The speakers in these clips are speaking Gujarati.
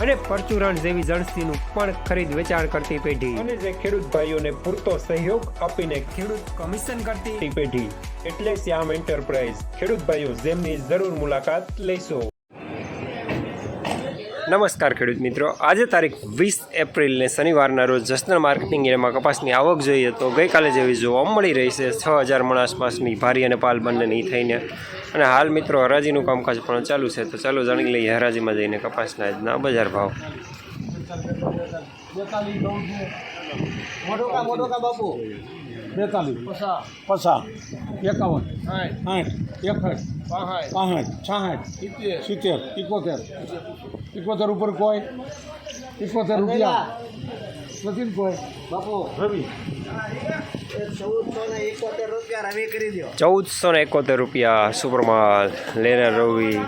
અને પરચુરણ જેવી જણસીનું પણ ખરીદ વેચાણ કરતી પેઢી. અને જે ખેડૂત ભાઈઓને પૂરતો સહયોગ આપીને ખેડૂત કમિશન કરતી પેઢી. એટલે શ્યામ એન્ટરપ્રાઇઝ. ખેડૂત ભાઈઓ જેમની જરૂર મુલાકાત લેશો. નમસ્કાર ખેડૂત મિત્રો. આજે તારીખ વીસ એપ્રિલને શનિવારના રોજ જસ્નલ માર્કેટિંગ એરિયામાં કપાસની આવક જોઈએ તો ગઈકાલે જેવી જોવા મળી રહી છે. છ હજાર મણ આસપાસની ભારી અને પાલ બંનેની થઈને અને હાલ મિત્રો હરાજીનું કામકાજ પણ ચાલુ છે તો ચાલો જાણી લઈએ હરાજીમાં જઈને કપાસના આજના બજાર ભાવ. બાપુ? બેતાલીસ. પચાસ એકાવન. સાઠ. સાઠ એકસઠ. પાંસઠ. છાસઠ. સિત્તેર. સિત્તેર. ઇકોતેર. ઇકોતેર ઉપર કોઈ? ઇકોતેર રૂપિયા. નથી કોઈ? બાપુ. રવિ. ચૌદસો ને એકોતેર રૂપિયા સુપરમાલ લેનર રવિ.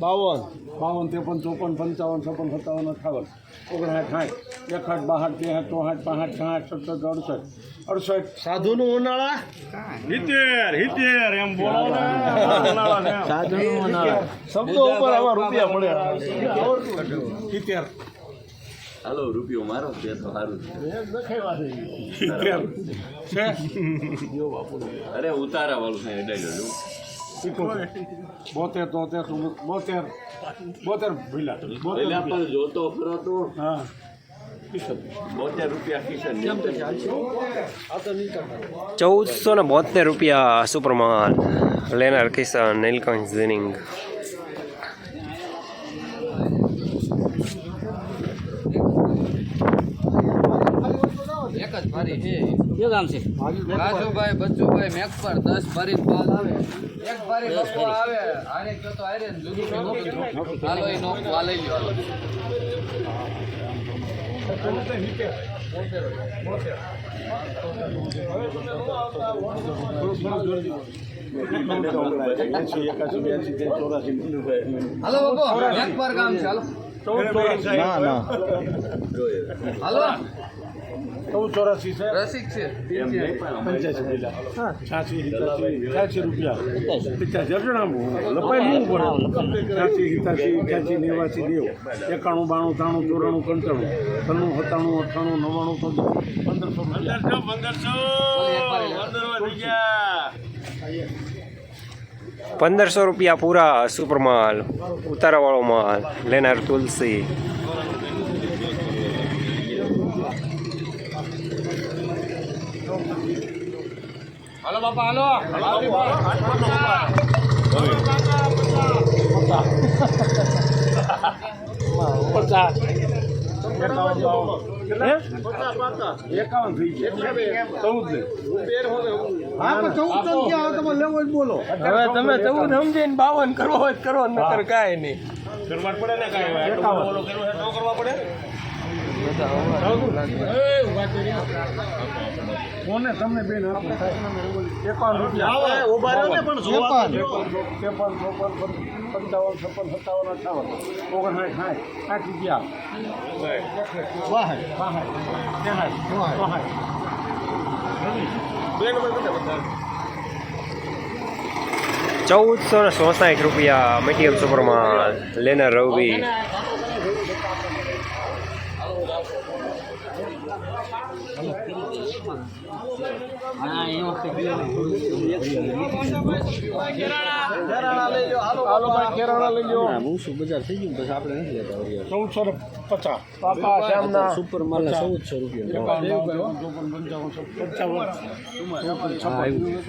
બાવન. બાવન ત્રેપન ચોપન પંચાવન છપ્પન સત્તાવન અઠાવન. ઓગણસાઠ સાઠ. એકસઠ બાસઠ ત્રેસઠ ચોસઠ પાસઠ છાસઠ સત્તર અડસઠ. અડસઠ. સાધુનું ઉનાળા? હિતેર હિતેર એમ બોલો ને. સાધુનું ઉનાળા. શબ્દો ઉપર આવા રૂપિયા મળ્યા. હિતેર. હાલો રૂપિયો મારો તે તો સારું છે. અરે ઉતારા વાળું છે એટલે બોતેર તોતેર બોતેર. બોતેર ભીલા બોતેર જોતો ખરો તો. હા કિશન બોતેર રૂપિયા કિશન ચૌદસો ને બોતેર રૂપિયા સુપરમાન લેનાર કિશન નીલકંઠ ઝિનિંગ. એક છે. કયું ગામ છે? રાજુભાઈ બચ્ચુભાઈ મેક પર દસ ભરી પાલ આવે. એક ભરી બસો આવે. આને કયો તો આરે જુદી હાલો એ નોક આ લ્યો હાલો બાપુ મેક પર કામ છે હાલો ના ના. હાલો. ચૌદ ચોરાસી છે. રસિક છે. એમ નહીં પણ અમારી પંચ્યાસી પેલા છ્યાસી છ્યાસી રૂપિયા. પચાસી અડણામું લપાઈ શું પડે. છ્યાસી હિતાસી અઠ્યાસી નેવાસી નેવું. એકાણું બાણું ત્રાણું ચોરાણું પંચાણું. ત્રણું સત્તાણું અઠાણું નવ્વાણું તો પંદરસો પંદરસો રૂપિયા. પૂરા સુપરમાલ ઉતારાવાળો માલ. લેનાર તુલસી. હાલો બાપા હાલો. પચાસ એકાવન થઈ ગયા ચૌદ હવે તમે ચૌદ સમજીને બાવન કરો હોય કરો નકર કાંઈ નહીં. કરવા પડે ને કાંઈ? કરવા પડે? કોને તમને બેન આપો? એકાવન રૂપિયા. ઊભા રહ્યો ને પણ જોવા ત્રેપન ચોપન પંચાવન છપ્પન સત્તાવન અઠાવન. ઓગણસાઠ સાઠ. સાઠ રૂપિયા. ચોસઠ ચૌદસો ને રૂપિયા મીડિયમ સુપરમાં લેનર રવિ. ખેરાડા હાલો ભાઈ કેરાણા લઈ લો ચૌદસો ને પચાસ શ્યામના સુપર માલ ચૌદસો રૂપિયા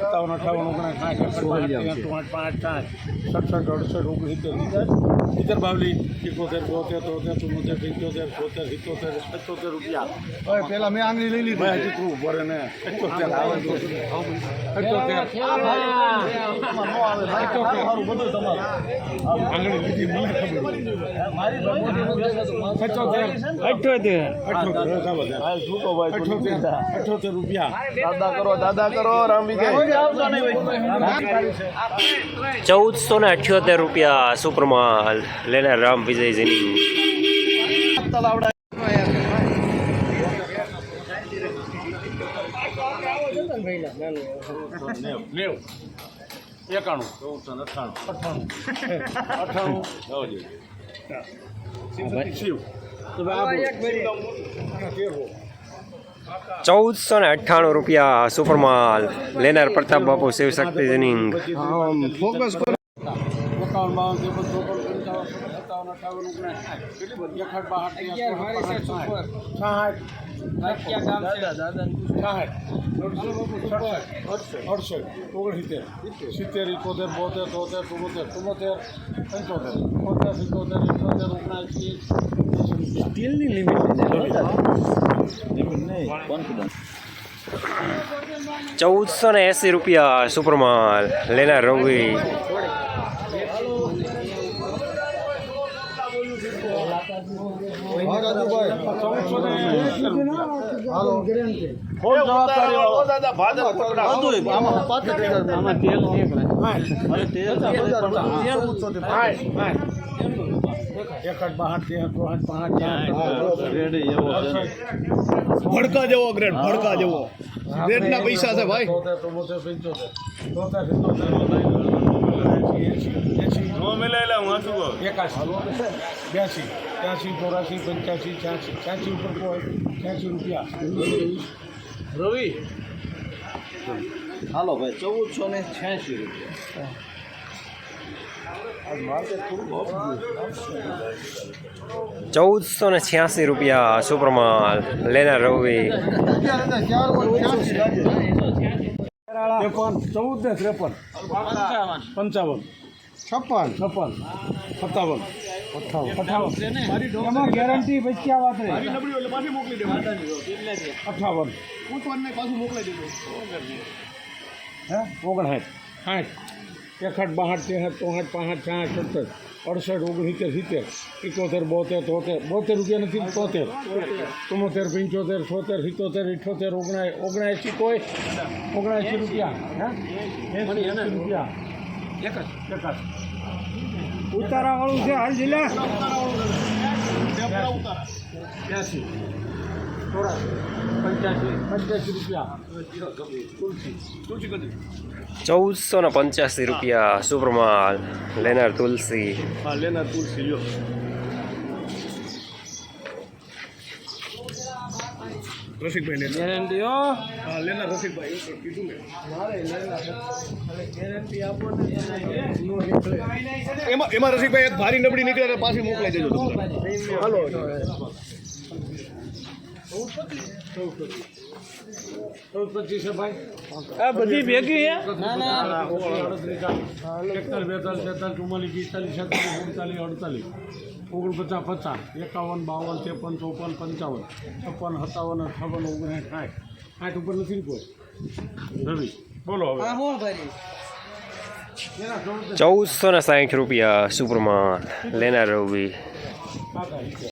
પંચાવન અઠાવન ઓગણસાઠ પાંચ સાઠ સડસઠ અડસઠ ઓગણસિત્તેર સિત્તેર બાવલી એકોતેર બોતેર તોતેર ચુમ્મોતેર સિત્તોતેર સોતેર સિત્તોતેર પચોતેર રૂપિયા હવે પેલા મેં આંગળી લઈ લીધી હજી તું ભરે ને પચોતેર આવે ચૌદસો ને અઠ્યોતેર રૂપિયા સુપરમાલ લેનાર રામ વિજયજીની. નેવું એકાણું. અઠ્ઠાણું અઠ્ઠાણું શિવ તો આ ચૌદસો ને અઠ્ઠાણું રૂપિયા સુપરમાલ લેનાર પ્રતાપ બાપુ શિવશક્તિજીની ફોકસ કરો એકાવન બાવન ત્રેપન ચોપન પંચાવન સત્તાવન અઠાવન કેટલી બધી એકસઠ બાસઠ અડસઠ ઓગણસિત્તેર. સિત્તેર. ઇકોતેર બોતેર તોતેર ચુમ્મોતેર ચુમ્મોતેર પંચોતેર. પચાસ ઇકોતેર ઇઠોતેર ઓગણસી સ્ટીલની ચૌદસો ને એંસી રૂપિયા સુપરમાલ લેનાર રવિ દાદા ભાદર આમાં તેલ એકઠ બાસઠ તેર ચોસઠ પાંચ ભડકા જેવો ગ્રેડ ભડકા જેવો. ગ્રેડના પૈસા છે ભાઈ. તોતેર ચુમ્મોતેર પંચોતેર તોતેર સિત્તોતેર એંસી એંસી બ્યાસી ત્યાંસી ચોરાસી પંચ્યાસી છ્યાસી. છ્યાસી ઉપર કોઈ છ્યાસી રૂપિયા. રવિ. હાલો ભાઈ ચૌદસો ને છ્યાસી રૂપિયા. ચૌદસો ને છ્યાસી રૂપિયા સુપરમાલ લેનાર રવિ. ત્રેપન ચૌદ ને ત્રેપન. પંચાવન. છપ્પન. છપ્પન. સત્તાવન. અઠાવન. અઠાવન એમાં ગેરંટી વચ્ચે વાત રહી. અઠાવન. હે? ઓગણસાઠ. સાઠ. એકસઠ બાસઠ ત્રેસઠ ચોસઠ પાંસઠ છાસઠ સત્તર અડસઠ ઓગણીસ સિત્તેર એકોતેર બોતેર તોતેર બોતેર રૂપિયા નથી તોતેર. ચુમ્મોતેર પંચોતેર છોતેર સિત્તોતેર ઇઠોતેર ઓગણા ઓગણએંસી કોઈ? ઓગણએંસી રૂપિયા હે? એંસી એંસી રૂપિયા. એકાશ ઉતારા વાળું છે હાલ જિલ્લા? ઉતારા ચૌદસો ને પંચ્યાસી રૂપિયા સુપરમાલ. લેનાર તુલસી. હા લેનાર તુલસી લ્યો. રસિકભાઈ લેના હા. લેના રસિકભાઈ કીધું ને એમાં એમાં રસિકભાઈ એક ભારી નબળી નીકળે પાછી મોકલાઈ દેજો. હાલો. આ બધી ભેગી એકતાલીસ બેતાલીસ તેતાલીસ ચુમ્માલીસ પિસ્તાલીસ છેતાલીસ ઓગણચાલીસ અડતાલીસ. ઓગણપચાસ પચાસ. એકાવન બાવન ત્રેપન ચોપન પંચાવન. છપ્પન સત્તાવન અઠાવન ઓગણસાઠ સાઠ. સાઠ ઉપર નથી કોઈ? રવિ બોલો હવે. ચૌદસો ને સાઠ રૂપિયા સુપરમાન લેનાર રવિ.